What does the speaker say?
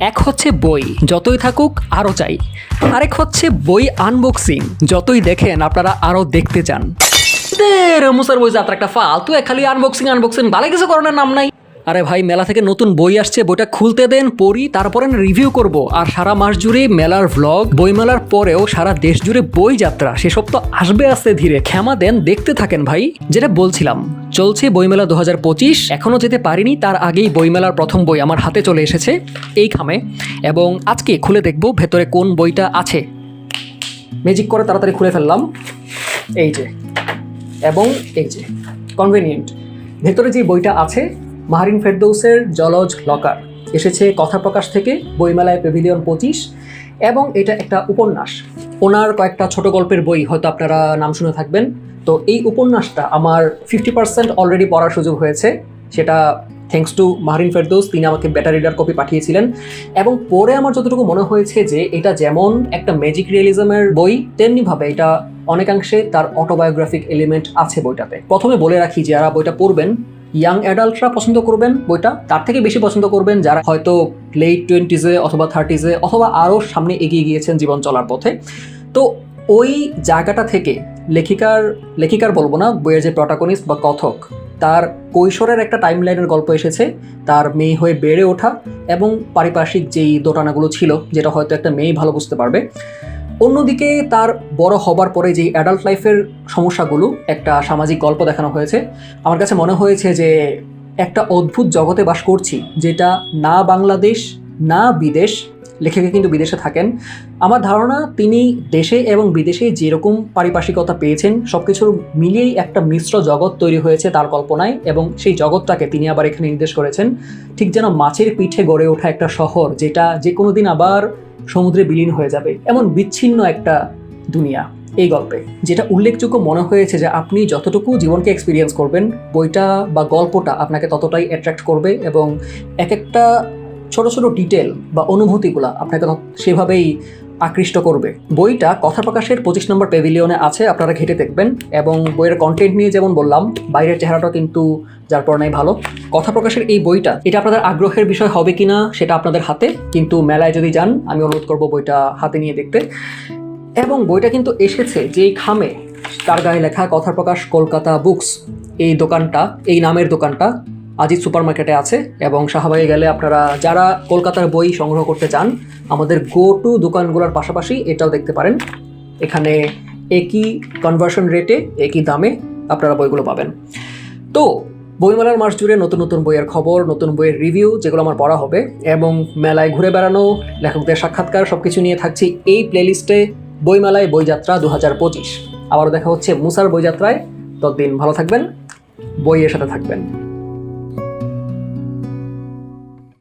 এক হচ্ছে বই, যতই থাকুক আরও চাই। আরেক হচ্ছে বই আনবক্সিং যতই দেখেন আপনারা আরও দেখতে চান। মুসার বই যাত্রা একটা ফালতু খালি আনবক্সিং আনবক্সিং ভালো কিছু করোনার নাম নাই। আরে ভাই, মেলা থেকে নতুন বই আসছে, বইটা খুলতে দেন, পড়ি, তারপরে রিভিউ করব। আর সারা মাস জুড়ে মেলার ভ্লগ বইমেলার পরেও সারা দেশ জুড়ে বই যাত্রা, সেসব তো আসবে আস্তে ধীরে। ক্ষমা দেন, দেখতে থাকেন ভাই, যেটা বলছিলাম। চলছে বইমেলা দু হাজার পঁচিশ এখনও যেতে পারিনি, তার আগেই বইমেলার প্রথম বই আমার হাতে চলে এসেছে, এই খামে। এবং আজকে খুলে দেখব ভেতরে কোন বইটা আছে। ম্যাজিক করে তাড়াতাড়ি খুলে ফেললাম। এই যে। এবং এই যে। কনভেনিয়েন্ট ভেতরে যে বইটা আছে মাহারিন ফেরদৌসের জলজ লকার। এসেছে কথা প্রকাশ থেকে, বইমেলায় পেভিলিয়ন পঁচিশ, এবং এটা একটা উপন্যাস। ওনার কয়েকটা ছোট গল্পের বই, হয়তো আপনারা নাম শুনে থাকবেন। তো এই উপন্যাসটা আমার ফিফটি পার্সেন্ট অলরেডি পড়ার সুযোগ হয়েছে। সেটা থ্যাঙ্কস টু মাহরিন ফেরদৌস, তিনি আমাকে বেটার রিডার কপি পাঠিয়েছিলেন। এবং পরে আমার যতটুকু মনে হয়েছে যে, এটা যেমন একটা ম্যাজিক রিয়েলিজমের বই তেমনিভাবে এটা অনেকাংশে তার অটোবায়োগ্রাফিক এলিমেন্ট আছে বইটাতে। প্রথমে বলে রাখি যারা বইটা পড়বেন ইয়াং অ্যাডাল্টরা পছন্দ করবেন বইটা, তার থেকে বেশি পছন্দ করবেন যারা হয়তো লেট টোয়েন্টিজে অথবা থার্টিজে অথবা আরও সামনে এগিয়ে গিয়েছেন জীবন চলার পথে। তো ওই জায়গাটা থেকে লেখিকার লেখিকার বলব না, বইয়ের যে প্রটাগনিস্ট বা কথক, তার কৈশোরের একটা টাইম লাইনের গল্প এসেছে, তার মেয়ে হয়ে বেড়ে ওঠা এবং পারিপার্শ্বিক যেই দোটানাগুলো ছিল, যেটা হয়তো একটা মেয়ে ভালো বুঝতে পারবে অন্যদিকে তার বড় হবার পরে যেই অ্যাডাল্ট লাইফের সমস্যাগুলো, একটা সামাজিক গল্প দেখানো হয়েছে, আমার কাছে মনে হয়েছে যে একটা অদ্ভুত জগতে বাস করছি, যেটা না বাংলাদেশ, না বিদেশ লেখকে কিন্তু বিদেশে থাকেন। আমার ধারণা তিনি দেশে এবং বিদেশে যেরকম পারিপার্শ্বিকতা পেয়েছেন সব কিছুর মিলিয়েই একটা মিশ্র জগৎ তৈরি হয়েছে তার কল্পনায় এবং সেই জগৎটাকে তিনি আবার এখানে নির্দেশ করেছেন। ঠিক যেন মাছের পিঠে গড়ে ওঠা একটা শহর যেটা যে কোনো দিন আবার সমুদ্রে বিলীন হয়ে যাবে। এমন বিচ্ছিন্ন একটা দুনিয়া এই গল্পে, যেটা উল্লেখযোগ্য মনে হয়েছে যে আপনি যতটুকু জীবনকে এক্সপিরিয়েন্স করবেন, বইটা বা গল্পটা আপনাকে ততটাই অ্যাট্রাক্ট করবে এবং এক একটা ছোট ছোট ডিটেল বা অনুভূতিগুলো আপনাকে সেভাবেই আকৃষ্ট করবে। বইটা কথা প্রকাশের পঁচিশ নম্বর পেভিলিয়নে আছে, আপনারা ঘেটে দেখবেন। এবং বইয়ের কন্টেন্ট নিয়ে যেমন বললাম, বাইরের চেহারাটা কিন্তু যার পড়ানাই ভালো। কথা প্রকাশের এই বইটা, এটা আপনাদের আগ্রহের বিষয় হবে কিনা সেটা আপনাদের হাতে, কিন্তু মেলায় যদি যান, আমি অনুরোধ করব বইটা হাতে নিয়ে দেখতে। এবং বইটা কিন্তু এসেছে যেই খামে, তার গায়ে লেখা, কথা প্রকাশ কলকাতা বুকস এই দোকানটা, এই নামের দোকানটা। আজিজ সুপার মার্কেটে আছে এবং শাহবাগে গেলে আপনারা যারা কলকাতার বই সংগ্রহ করতে চান, আমাদের গো টু দোকানগুলোর পাশাপাশি এটাও দেখতে পারেন। এখানে একই কনভার্সন রেটে একই দামে আপনারা বইগুলো পাবেন। তো, বইমেলার মাস জুড়ে নতুন নতুন বইয়ের খবর, নতুন বইয়ের রিভিউ যেগুলো আমার পড়া হবে এবং মেলায় ঘুরে বেড়ানো, লেখকদের সাক্ষাৎকার সব কিছু নিয়ে থাকছি এই প্লেলিস্টে বইমেলায় বইযাত্রা দু হাজার পঁচিশ। আবারও দেখা হচ্ছে মুসার বইযাত্রায়। ততদিন ভালো থাকবেন, বইয়ের সাথে থাকবেন।